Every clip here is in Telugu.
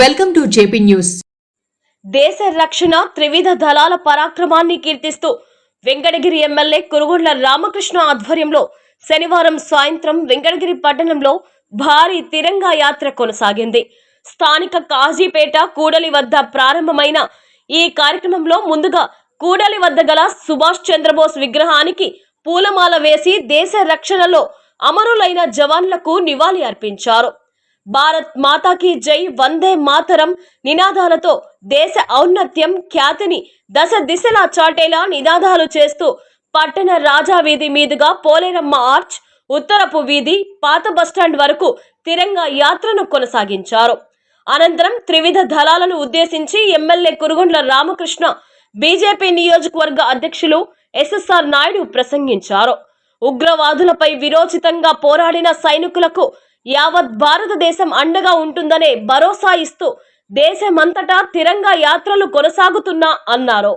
Welcome to JP news. దేశ రక్షణ త్రివిధ దళాల పరాక్రమాన్ని కీర్తిస్తూ వెంకటగిరి ఎమ్మెల్యే కురుగొండ్ల రామకృష్ణ ఆధ్వర్యంలో శనివారం సాయంత్రం వెంకటగిరి పట్టణంలో భారీ తిరంగా యాత్ర కొనసాగింది. స్థానిక కాజీపేట కూడలి వద్ద ప్రారంభమైన ఈ కార్యక్రమంలో ముందుగా కూడలి వద్ద గల సుభాష్ చంద్రబోస్ విగ్రహానికి పూలమాల వేసి దేశ రక్షణలో అమరులైన జవాన్లకు నివాళి అర్పించారు. భారత్ మాతాకి జై వందే మాతరం నినాదాలతో దేశ ఔన్నత్యం ఖ్యాతిని దశ దిశలా చాటేలా నినాదాలు చేస్తూ పట్టణ రాజా వీధి మీదుగా పోలేరమ్మ ఆర్చ్ ఉత్తరపు వీధి పాత బస్టాండ్ వరకు తిరంగా యాత్రను కొనసాగించారు. అనంతరం త్రివిధ దళాలను ఉద్దేశించి ఎమ్మెల్యే కురుగొండ్ల రామకృష్ణ బీజేపీ నియోజకవర్గ అధ్యక్షులు ఎస్ఎస్ఆర్ నాయుడు ప్రసంగించారు. ఉగ్రవాదులపై విరోచితంగా పోరాడిన సైనికులకు యావత్ భారతదేశం అండగా ఉంటుందనే భరోసా ఇస్తూ దేశమంతటా తిరంగా యాత్రలు కొనసాగుతున్నా అన్నారు.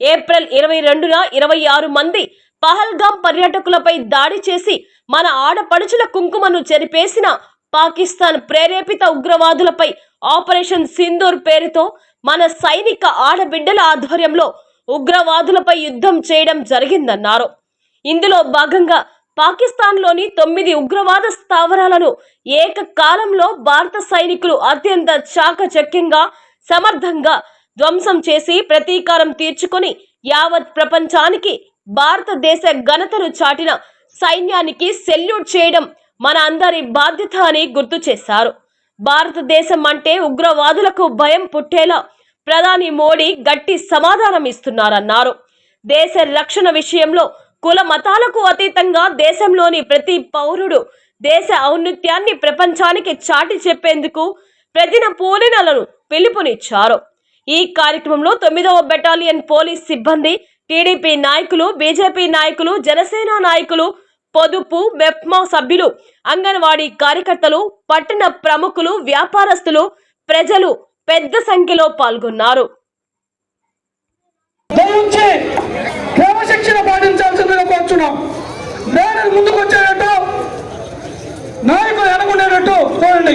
ఏప్రిల్ ఇరవై రెండున ఇరవై ఆరు మంది పహల్గాం పర్యాటకులపై దాడి చేసి మన ఆడపడుచుల కుంకుమను చెరిపేసిన పాకిస్తాన్ ప్రేరేపిత ఉగ్రవాదులపై ఆపరేషన్ సింధూర్ పేరుతో మన సైనిక ఆడబిడ్డల ఆధ్వర్యంలో ఉగ్రవాదులపై యుద్ధం చేయడం జరిగిందన్నారు. ఇందులో భాగంగా పాకిస్తాన్లోని తొమ్మిది ఉగ్రవాద స్థావరాలను ఏకకాలంలో భారత సైనికులు అత్యంత చాకచక్యంగా సమర్థంగా ధ్వంసం చేసి ప్రతీకారం తీర్చుకొని యావత్ ప్రపంచానికి భారతదేశ ఘనతను చాటిన సైన్యానికి సెల్యూట్ చేయడం మన అందరి బాధ్యత అని గుర్తు చేశారు. భారతదేశం అంటే ఉగ్రవాదులకు భయం పుట్టేలా ప్రధాని మోడీ గట్టి సమాధానం ఇస్తున్నారన్నారు. దేశ రక్షణ విషయంలో కుల మతాలకు అతీతంగా దేశంలోని ప్రతి పౌరుడు దేశ ఔన్నత్యాన్ని ప్రపంచానికి చాటి చెప్పేందుకు ప్రతిన పోలినలను పిలుపునిచ్చారు. ఈ కార్యక్రమంలో తొమ్మిదవ బెటాలియన్ పోలీస్ సిబ్బంది టీడీపీ నాయకులు బీజేపీ నాయకులు జనసేన నాయకులు పొదుపు మెప్మా సభ్యులు అంగన్వాడీ కార్యకర్తలు పట్టణ ప్రముఖులు వ్యాపారస్తులు ప్రజలు పెద్ద సంఖ్యలో పాల్గొన్నారు. కోరుచున్నాం నేను ముందుకు వచ్చేటట్టు నాయకులు వెనకుండేటట్టు చూడండి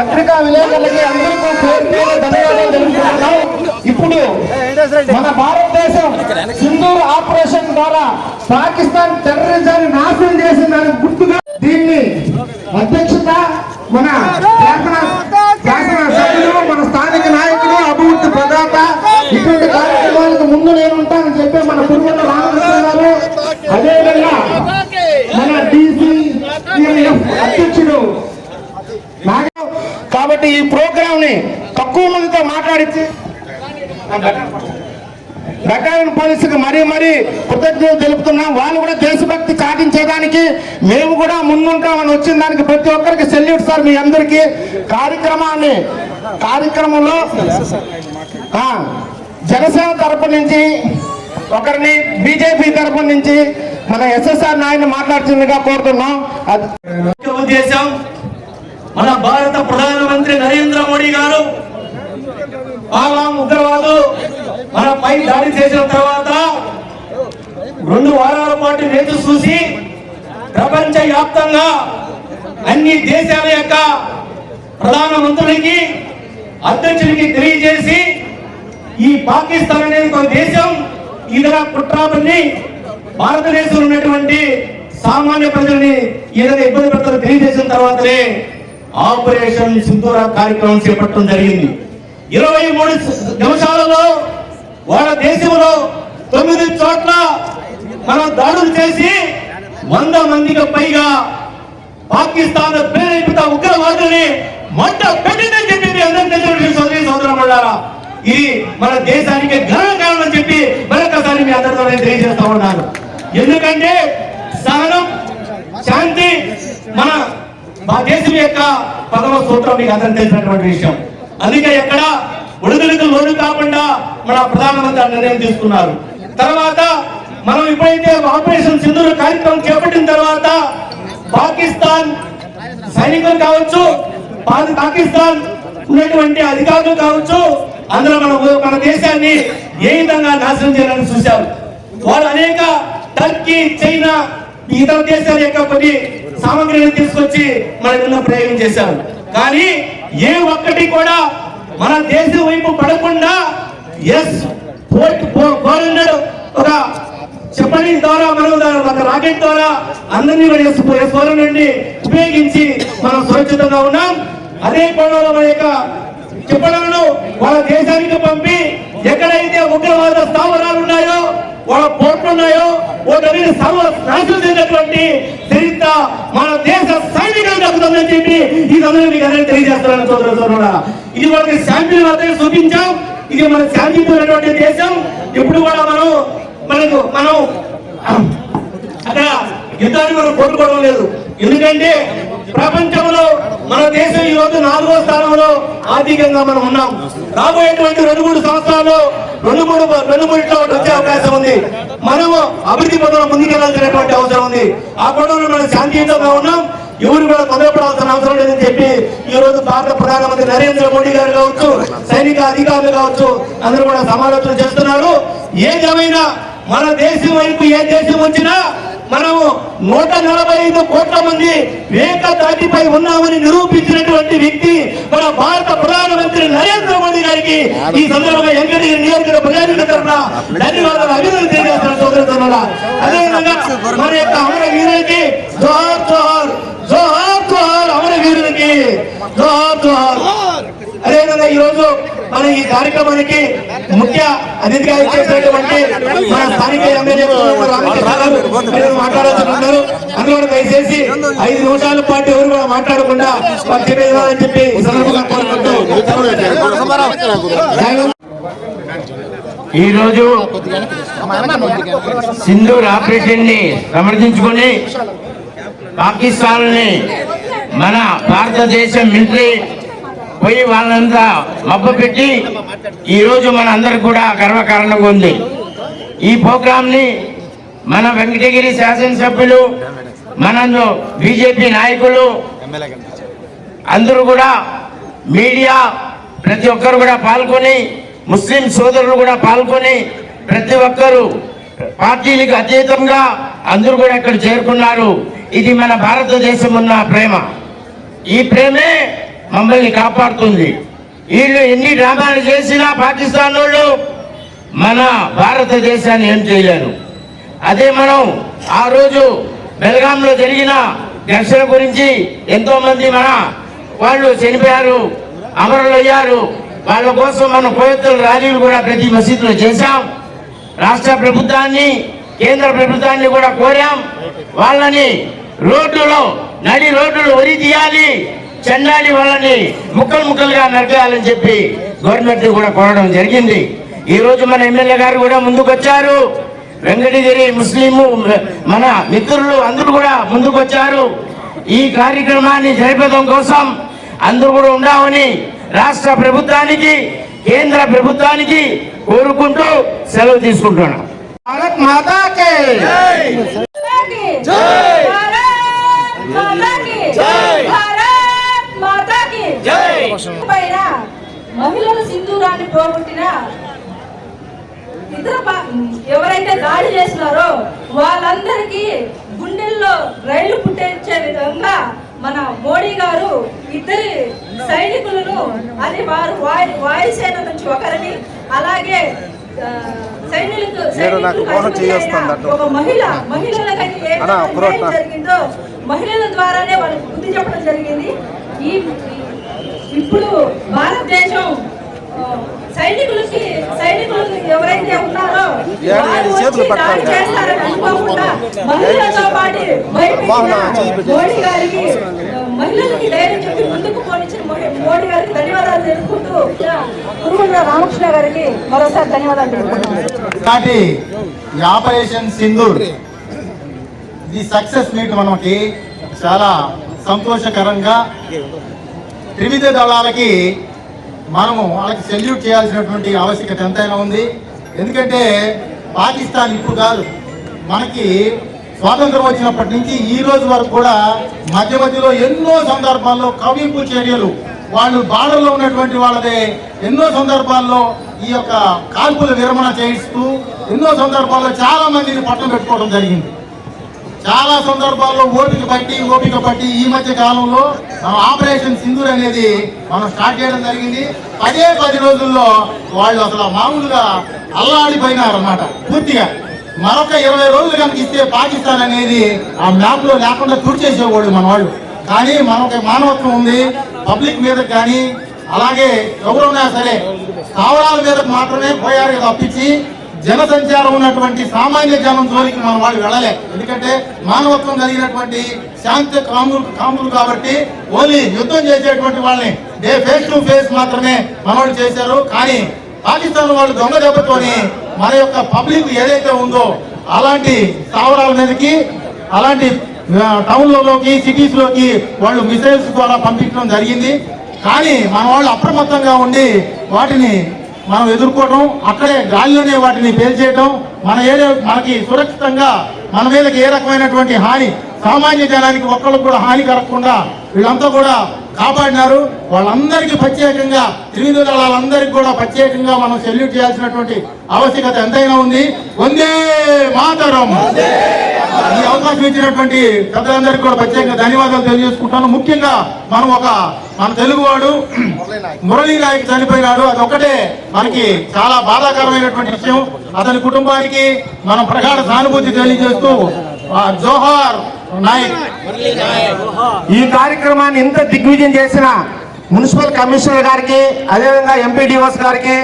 పత్రికా విలేకరులకి అందరికీ పేరు పేరు ధన్యవాదాలు తెలుపుతున్నాం ఇప్పుడు మన భారతదేశం సింధూర్ ఆపరేషన్ ద్వారా పాకిస్తాన్ టెర్రరిజాన్ని నాశనం చేసిన దానికి గుర్తుగా దీన్ని అధ్యక్షత మన శాసన శాసన సభ్యులు కాబట్టి ఈ ప్రోగ్రామ్ని తక్కువ మందితో మాట్లాడించి బెటాలియన్ పోలీసుకి మరీ మరీ కృతజ్ఞతలు తెలుపుతున్నాం. వాళ్ళు కూడా దేశభక్తి చాటించేదానికి మేము కూడా ముందుంటామని వచ్చిన దానికి ప్రతి ఒక్కరికి సెల్యూట్ సార్ మీ అందరికీ. కార్యక్రమాన్ని కార్యక్రమంలో ఆ, జనసేన తరపు నుంచి ఒకరిని బీజేపీ తరపు నుంచి మన ఎస్ఎస్ఆర్ నాయని మాట్లాడుతుందిగా కోరుతున్నాం. అది ఉద్దేశం మన భారత ప్రధాన నరేంద్ర మోడీ గారు పాలాం ఉగ్రవాదు మనపై దాడి చేసిన తర్వాత రెండు వారాల పాటు వేచి చూసి ప్రపంచ వ్యాప్తంగా అన్ని దేశాల యొక్క ప్రధానమంత్రులకి అధ్యక్షులకి తెలియజేసి ఈ పాకిస్తాన్ అనేది ఒక దేశం ఇతర కుట్రాపల్ని భారతదేశంలో ఉన్నటువంటి సామాన్య ప్రజల్ని ఏదైనా ఇబ్బంది పెడతారో తెలియజేసిన తర్వాతనే ఆపరేషన్ సింధూర కార్యక్రమం చేపట్టడం జరిగింది. ఇరవై మూడు నిమిషాలలో వాళ్ళ దేశంలో తొమ్మిది చోట్ల మనం దాడులు చేసి వంద మందికి పైగా పాకిస్తాన్ ప్రేరేపిత ఉగ్రవాదుల్ని మంట పెట్టిందని చెప్పి మీ అందరికీ తెలిసిన సోదరి సోదరులారా ఇది మన దేశానికి ఘన కారణం చెప్పి మరొకసారి మీ అందరితో నేను తెలియజేస్తా ఉన్నాను. ఎందుకంటే సహనం శాంతి మన మా దేశం యొక్క పదవ సూత్రం మీకు అందరం తెలిసినటువంటి విషయం. అందుకే ఎక్కడ ఒడిదుడుకు లోను కాకుండా మన ప్రధానమంత్రి నిర్ణయం తీసుకున్నారు. తర్వాత మనం ఎప్పుడైతే ఆపరేషన్ సింధూర్ కార్యక్రమం చేపట్టిన తర్వాత పాకిస్తాన్ సైనికులు కావచ్చు పాకిస్తాన్ ఉన్నటువంటి అధికారులు కావచ్చు అందులో మన మన దేశాన్ని ఏ విధంగా నాశనం చేయాలని చూశారు. వారు అనేక టర్కీ చైనా ఇతర దేశాల యొక్క కొన్ని సామగ్రిని తీసుకొచ్చి మన ఇళ్ళలో ప్రయోగం చేశారు. కానీ ఏ ఒక్కటి కూడా మన దేశం వైపు పడకుండా ఎస్ పోర్ట్ ఫోర్ ఒక చెప్పని ద్వారా మనం ఒక రాకెట్ ద్వారా అందరినీ మన నుండి ఉపయోగించి మనం సురక్షితంగా ఉన్నాం. అదే కోణంలో మన యొక్క చెప్పలను వాళ్ళ దేశానికి పంపి ఎక్కడైతే ఉగ్రవాద స్థావరాలు ఉన్నాయో వాళ్ళ పోర్ట్లు ఉన్నాయో వాటిని సర్వ నాశనం చేసినటువంటి చరిత్ర మన దేశ సైనికులు దక్కుతుందని చెప్పి ఈ సమయంలో మీకు అందరికీ తెలియజేస్తున్నాను సోదర సోదరుడా ఇది మనకి శాంతిని మాత్రమే చూపించాం. ఇది మన శాంతిపూర్ణటువంటి దేశం. ఎప్పుడు కూడా మనం మనకు మనం అక్కడ యుద్ధాన్ని మనం కోరుకోవడం లేదు. ఎందుకంటే ప్రపంచంలో మన దేశం ఈ రోజు నాలుగో స్థానంలో ఆర్థికంగా మనం ఉన్నాం. రాబోయేటువంటి రెండు మూడు సంవత్సరాలు రెండు మూడు రెండు మూడిట్లో వచ్చే అవకాశం ఉంది. మనము అభివృద్ధి పదంలో ముందుకెళ్ళాల్సినటువంటి అవసరం ఉంది. ఆ గొడవలు మనం శాంతియుతంగా ఉన్నాం. ఎవరు కూడా తొందరపడాల్సిన అవసరం లేదని చెప్పి ఈ రోజు భారత ప్రధానమంత్రి నరేంద్ర మోడీ గారు కావచ్చు సైనిక అధికారులు కావచ్చు అందరూ కూడా సమాలోచన చేస్తున్నారు. ఏదేమైనా మన దేశం వైపు ఏ దేశం వచ్చినా మనము నూట నలభై ఐదు కోట్ల మంది వేక దాటిపై ఉన్నామని నిరూపించినటువంటి వ్యక్తి మన భారత ప్రధానమంత్రి నరేంద్ర మోడీ గారికి ఈ సందర్భంగా వెంకటగిరి నియోజకవర్గ ప్రజానికి తరఫున ధన్యవాదాలు అభినందన తెలియజేస్తున్న సోదరుల అదేవిధంగా మన యొక్క అమర వీరులకి జోహార్ జోహార్ జోహార్ జోహార్ అమర వీరులకి జోహార్ జోహార్. అదేవిధంగా ఈరోజు మన ఈ కార్యక్రమానికి ముఖ్య అతిథిగా ఇచ్చేసినటువంటి మన స్థానిక ఎమ్మెల్యే మాట్లాడుతున్నారు అందులో దయచేసి ఐదు నిమిషాల పాటు ఎవరు కూడా మాట్లాడకుండా అని చెప్పి సందర్భంగా కోరుకుంటూ ఈరోజు సింధూర్ ఆపరేషన్ని సమర్థించుకొని పాకిస్తాన్ని మన భారతదేశం మిలిటరీ పోయి వాళ్ళంతా మబ్బు పెట్టి ఈరోజు మన అందరికి కూడా గర్వకారణంగా ఉంది. ఈ ప్రోగ్రాంని మన వెంకటగిరి శాసనసభ్యులు మన బీజేపీ నాయకులు అందరూ కూడా మీడియా ప్రతి ఒక్కరు కూడా పాల్గొని ముస్లిం సోదరులు కూడా పాల్గొని ప్రతి ఒక్కరు పార్టీలకు అతీతంగా అందరూ కూడా ఇక్కడ చేరుకున్నారు. ఇది మన భారతదేశం ఉన్న ప్రేమ. ఈ ప్రేమే మమ్మల్ని కాపాడుతుంది. వీళ్ళు ఎన్ని డ్రామాలు చేసినా పాకిస్తాన్ వాళ్ళు మన భారతదేశాన్ని ఏం చేయలేరు. అదే మనం ఆ రోజు బెల్గాంలో జరిగిన ఘర్షణ గురించి ఎంతోమంది మన వాళ్ళు చనిపోయారు అమరులయ్యారు. వాళ్ళ కోసం మనం కోయత్తుల ర్యాలీలు కూడా ప్రతి మసీదులో చేశాం. రాష్ట్ర ప్రభుత్వాన్ని కేంద్ర ప్రభుత్వాన్ని కూడా కోరాం. వాళ్ళని రోడ్డులో నడి రోడ్డులు వరి తీయాలి. చెండాలి వాళ్ళని ముక్కలు ముక్కలుగా నరకేయాలని చెప్పి గవర్నమెంట్ కూడా కోరడం జరిగింది. ఈ రోజు మన ఎమ్మెల్యే గారు కూడా ముందుకొచ్చారు. వెంకటగిరి ముస్లిము మన మిత్రులు అందరూ కూడా ముందుకొచ్చారు. ఈ కార్యక్రమాన్ని జరిపడం కోసం అందరూ కూడా ఉండామని రాష్ట్ర ప్రభుత్వానికి కేంద్ర ప్రభుత్వానికి కోరుకుంటూ సెలవు తీసుకుంటున్నాం. భారత్ మాతాకే. పైన మహిళల సింధూరాన్ని పోగొట్టిన ఇతర ఎవరైతే దాడి చేస్తున్నారో వాళ్ళందరికీ గుండెల్లో రైలు పుట్టించే విధంగా మన మోడీ గారు ఇద్దరి సైనికులను అది వారు వాయు వాయుసేన నుంచి ఒకరిని అలాగే సైనికులకు ఒక మహిళ మహిళలకని జరిగిందో మహిళల ద్వారానే వాళ్ళకి బుద్ధి చెప్పడం జరిగింది. ఈ ఇప్పుడు భారతదేశం సైనికులకి సైనికులు ఎవరైతే ఉన్నారో వారు వచ్చి దాడి చేస్తారని అనుకోకుండా మహిళలతో పాటు మోడీ గారికి మహిళలకి ధైర్యం చెప్పి ముందుకు పోనిచ్చిన మోడీ- గారికి ధన్యవాదాలు తెలుపుకుంటూ కురుమల రామకృష్ణ గారికి మరోసారి ధన్యవాదాలు తెలుపుకుంటున్నాను. ఈ ఆపరేషన్ సింధూర్ ఈ సక్సెస్ మీట్ మనకి చాలా సంతోషకరంగా త్రివిధ దళాలకి మనము వాళ్ళకి సెల్యూట్ చేయాల్సినటువంటి ఆవశ్యకత ఎంతైనా ఉంది. ఎందుకంటే పాకిస్తాన్ ఇప్పుడు కాదు. మనకి స్వాతంత్రం వచ్చినప్పటి నుంచి ఈ రోజు వరకు కూడా మధ్య మధ్యలో ఎన్నో సందర్భాల్లో కవింపు చర్యలు వాళ్ళు బార్డర్లో ఉన్నటువంటి వాళ్ళదే. ఎన్నో సందర్భాల్లో ఈ యొక్క కాల్పుల విరమణ చేయిస్తూ ఎన్నో సందర్భాల్లో చాలా మందిని పట్టం పెట్టుకోవడం జరిగింది. చాలా సందర్భాల్లో ఓపిక పట్టి ఓపిక పట్టి ఈ మధ్య కాలంలో మనం ఆపరేషన్ సింధూర్ అనేది మనం స్టార్ట్ చేయడం జరిగింది. పదే పది రోజుల్లో వాళ్ళు అసలు మామూలుగా అల్లాడిపోయినారు అన్నమాట పూర్తిగా. మరొక ఇరవై రోజులు కనుక ఇస్తే పాకిస్తాన్ అనేది ఆ మ్యాప్లో లేకుండా తుడిచేసేవాళ్ళు మన వాళ్ళు. కానీ మనకు మానవత్వం ఉంది. పబ్లిక్ మీద కానీ అలాగే ఎవరున్నా సరే స్థావరాల మీద మాత్రమే పోయారు తప్పించి జనసంచారం ఉన్నటువంటి సామాన్య జనం జోలికి మన వాళ్ళు వెళ్ళలే. ఎందుకంటే మానవత్వం కలిగినటువంటి శాంతి కాములు కాములు కాబట్టి ఓన్లీ యుద్ధం చేసేటువంటి వాళ్ళని డే ఫేస్ టు ఫేస్ మాత్రమే మనవాళ్ళు చేశారు. కానీ పాకిస్తాన్ వాళ్ళు దొంగ దెబ్బతోని మన యొక్క పబ్లిక్ ఏదైతే ఉందో అలాంటి స్థావరాల మీదకి అలాంటి టౌన్లలోకి సిటీస్లోకి వాళ్ళు మిసైల్స్ ద్వారా పంపించడం జరిగింది. కానీ మన వాళ్ళు అప్రమత్తంగా ఉండి వాటిని మనం ఎదుర్కోవటం అక్కడే గాలిలోనే వాటిని పేల్చేయటం మన ఏరియా మనకి సురక్షితంగా మన మీదకి ఏ రకమైనటువంటి హాని సామాన్య జనానికి ఒక్కళ్ళకు కూడా హాని కలగకుండా వీళ్ళంతా కూడా కాపాడినారు. వాళ్ళందరికీ ప్రత్యేకంగా త్రివిధ దళాలందరికీ కూడా ప్రత్యేకంగా మనం సెల్యూట్ చేయాల్సినటువంటి ఆవశ్యకత ఎంతైనా ఉంది. వందే మాతరం! ఈ అవకాశం ఇచ్చినటువంటి పెద్దలందరికీ కూడా ప్రత్యేకంగా ధన్యవాదాలు తెలియజేసుకుంటాను. ముఖ్యంగా మనం ఒక మన తెలుగువాడు మురళీ నాయక్ చనిపోయినాడు. అది ఒకటే మనకి చాలా బాధాకరమైనటువంటి విషయం. అతని కుటుంబానికి మనం ప్రగాఢ సానుభూతి తెలియజేస్తూ జోహార్ నాయక్ ఈ కార్యక్రమాన్ని ఇంత దిగ్విజయం చేసిన మున్సిపల్ కమిషనర్ గారికి అదేవిధంగా ఎంపీడీఓస్ గారికి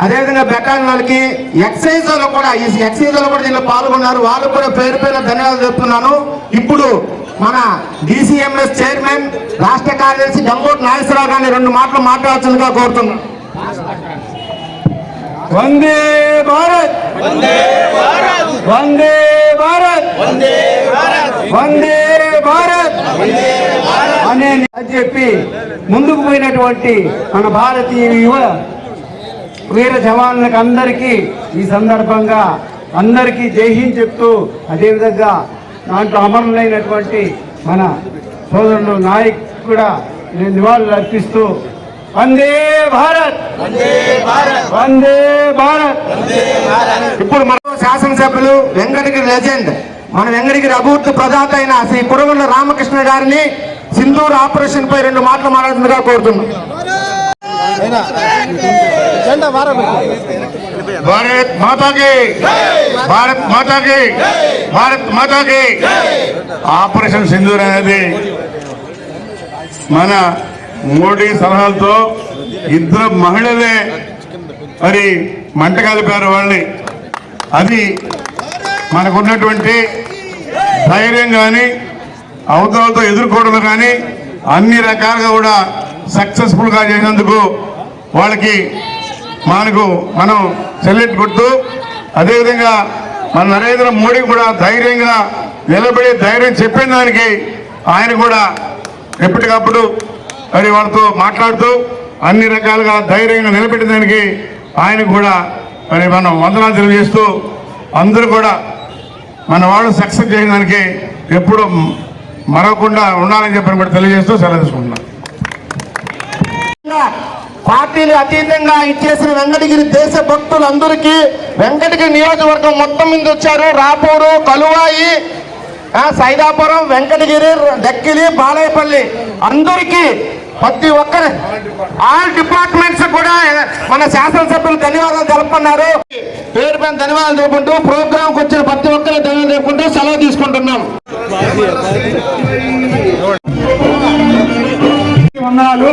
అదేవిధంగా బెటాలియన్ వాళ్ళకి ఎక్సైజ్లో కూడా ఈ ఎక్సైజ్లో కూడా దీనిలో పాల్గొన్నారు. వాళ్ళు కూడా పేరు పేరు ధన్యవాదాలు చెప్తున్నాను. ఇప్పుడు మన డిసిఎంఎస్ చైర్మన్ రాష్ట్ర కార్యదర్శి గంగోట్ నాగేశ్వరరావు గారిని రెండు మాటలు మాట్లాడాల్సిందిగా కోరుతున్నాను. వందే భారత్! వందే భారత్! వందే భారత్! వందే భారత్! అనే అని చెప్పి ముందుకు పోయినటువంటి మన భారతీయ యువ వీర జవాన్లకు అందరికీ ఈ సందర్భంగా అందరికీ జై హింద్ చెప్తూ అదేవిధంగా దాంట్లో అమరులైనటువంటి మన సోదరుడు నాయక్ కూడా నేను నివాళులు అర్పిస్తూ వందే భారత్! వందే భారత్! ఇప్పుడు మన శాసనసభ్యులు వెంకటగిరి లెజెండ్ మన వెంకటగిరి అభివృద్ధి ప్రదాత అయిన శ్రీ కురగొండ రామకృష్ణ గారిని సింధూర్ ఆపరేషన్ పై రెండు మాటలు మాట్లాడుతుందిగా కోరుతున్నాం. భారత్ మాతాకి. భారత్ మాతాకి. భారత్ మాతాకి. ఆపరేషన్ సింధూర్ అనేది మన మోడీ సలహాలతో ఇద్దరు మహిళలే మరి మంట కలిపారు వాళ్ళని. అది మనకున్నటువంటి ధైర్యం కానీ అవతలతో ఎదుర్కోవడం కానీ అన్ని రకాలుగా కూడా సక్సెస్ఫుల్గా చేసినందుకు వాళ్ళకి మనకు మనం సెల్యూట్ కొడుతూ అదేవిధంగా మన నరేంద్ర మోడీ కూడా ధైర్యంగా నిలబడి ధైర్యం చెప్పిన దానికి ఆయన కూడా ఎప్పటికప్పుడు మరి వాళ్ళతో మాట్లాడుతూ అన్ని రకాలుగా ధైర్యంగా నిలబెట్టడానికి ఆయన కూడా మరి మనం వందనాలు తెలియజేస్తూ అందరూ కూడా మన వాళ్ళు సక్సెస్ చేయడానికి ఎప్పుడు మరవకుండా ఉండాలని చెప్పని కూడా తెలియజేస్తూ సెలవు తీసుకుంటున్నాను పార్టీలు అతీతంగా ఇచ్చేసిన వెంకటగిరి దేశ భక్తులందరికీ వెంకటగిరి నియోజకవర్గం మొత్తం మీద వచ్చారు. రాపూరు కలువాయి సైదాపురం వెంకటగిరి దక్కిలి బాలయపల్లి. అందరికీ ప్రతి ఒక్కరి ఆల్ డిపార్ట్మెంట్స్ కూడా మన శాసనసభ్యులు ధన్యవాదాలు తెలుపుతున్నారు. పేరు పైన ధన్యవాదాలు తెలుపుకుంటూ ప్రోగ్రాంకి వచ్చిన ప్రతి ఒక్కరు ధన్యవాదాలు తెలుపుకుంటూ సెలవు తీసుకుంటున్నాం. వందనాలు.